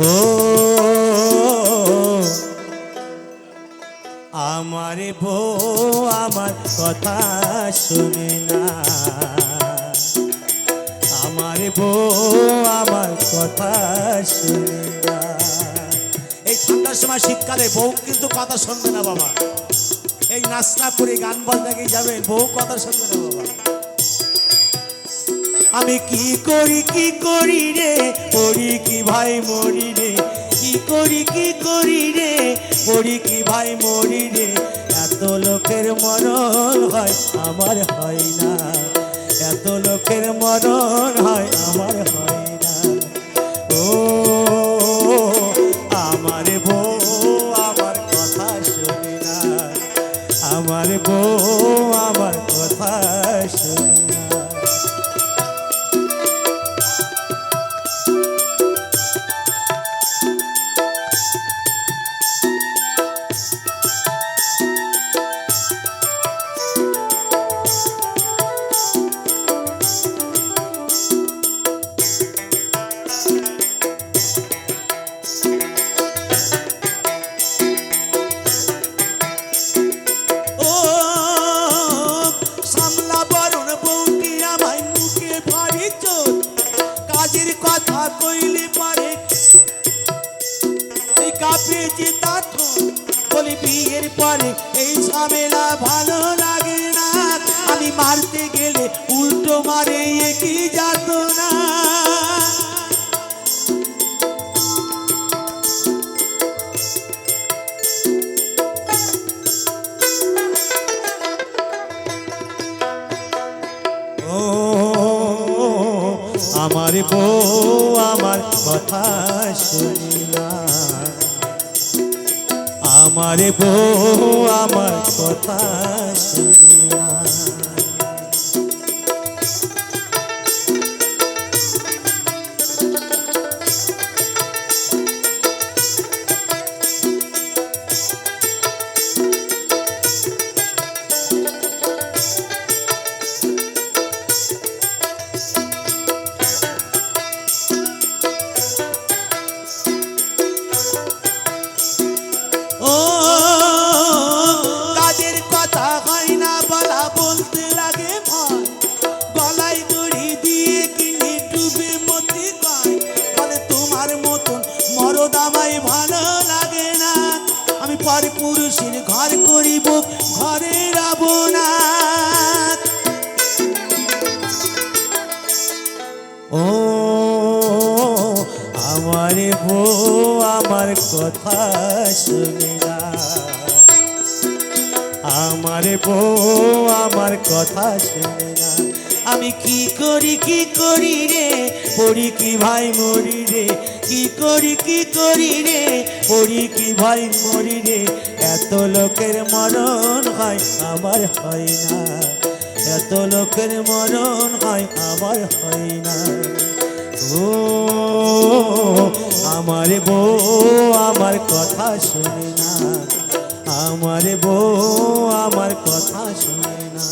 ও আমার বউ আমার কথা শুনে না। আমার বউ আমার কথা শুনে না। এই ঠান্ডার সময় শীতকালে বউ কিন্তু কথা শুনবে না বাবা। এই নাস্তা করে গান বাজনা যাবে, বউ কথা শুনবে না বাবা। আমি কি করি কি করি রে? করি কি ভাই, মরি রে? কি করি কি করি রে? করি কি ভাই, মরি রে? এত লোকের মরণ হয় আমার হয় না। এত লোকের মরণ হয় আমার হয় না। ও, আমার বউ আমার কথা শুনে না। আমার বউ আমার কথা শুনে না। কইলে পারে। এই কাপে যে তার বলি বিয়ের পরে। এই ঝামেলা ভালো লাগে না। আমি মারতে গেলে উল্টো আমার বউ আমার কথা শুনি না আমার বউ আমার কথা শুনি না তোমার মতন, মরদ আমায় ভালো লাগে না। আমি পর পুরুষের ঘর করিব ঘরে রাব না ও, আমার বউ, আমার কথা শুনে না। আমার বউ, আমার কথা শুনে না। আমি কি করি কি করি রে? পড়ি কি ভাই মরি রে? কি করি কি করি রে? পড়ি কি ভাই মরি রে? এত লোকের মরণ হয় আমার হয় না। এত লোকের মরণ হয় আমার হয় না। ও, আমার বউ আমার কথা শুনে না। আমার বউ আমার কথা শুনে না।